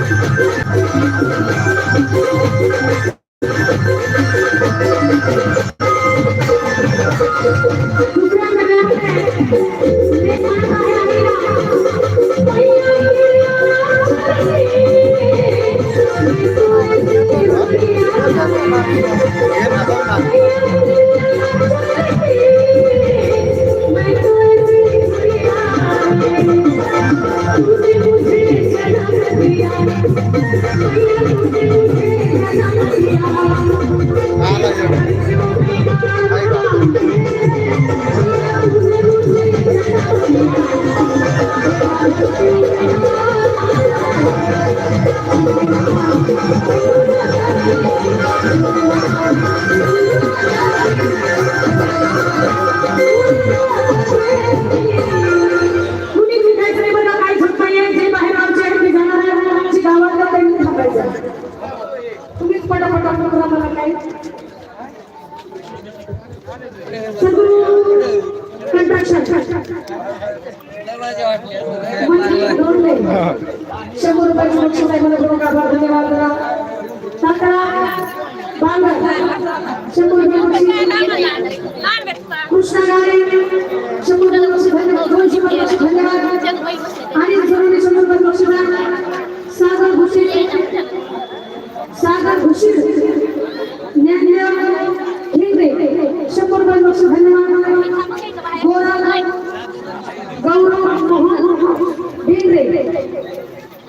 कुणी शंभर रुपयाची बक्षीस आहे मला करून आभार धन्यवाद करा. टाटा बांगर शंभर रुपये बक्षीस कृष्णा गाडे शंभर रुपये बक्षीस धन्यवाद दोनशे रुपये बक्षीस धन्यवाद. आणि जरुरी शंभर रुपये बक्षीस सागर भुशी सागर भुशी ज्ञानदेव ठिंगरे शंभर रुपये बक्षीस धन्यवाद गोरा गौरव मोहन ढिंगरे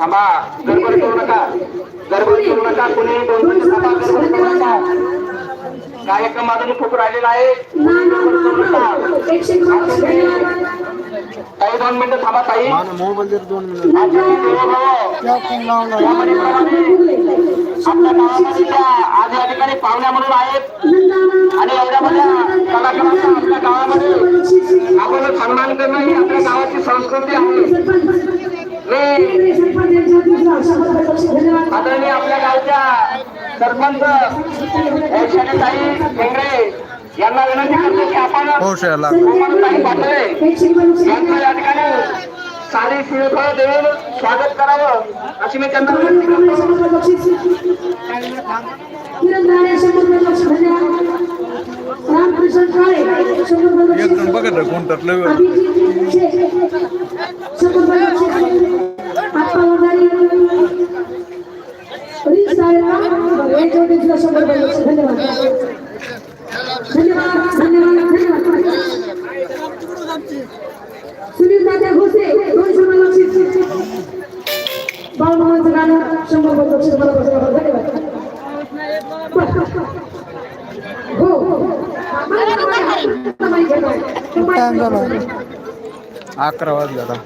थांबा. गडबड करू नका. गडबड करू नका. कुणी दोन मिनिटं थांबा गडबड करू नका कार्यक्रम अजून खूप राहिलेला आहे. ताई दोन मिनिटं थांबा ताई. मोबाईल दोन मिनिट. आपल्या गावामध्ये आज या ठिकाणी पाहुण्या म्हणून आहेत. आणि एवढ्या मोठ्या कलाकारांचा आपल्या गावामध्ये आपण सन्मान करणं ही आपल्या गावाची संस्कृती आहे. मी आदरणीय आपल्या गावच्या सरपंच शालेताई शेंगरे यांना विनंती करतो की आपण कोमलताई पाटले यांचं या ठिकाणी सारी शिळफळ देऊन स्वागत करावं अशी मी त्यांना विनंती करतो. बघत कोण त्यातलं सुनील दादा भोसले दोनशे गाणं शंभर बक्षीस मला धन्यवाद हो हो टाइम झाला अकरा वाजले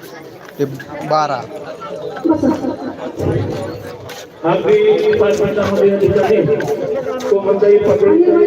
ते बारा अगदी पाच मिनिटामध्ये या ठिकाणी कोमलताई पटेल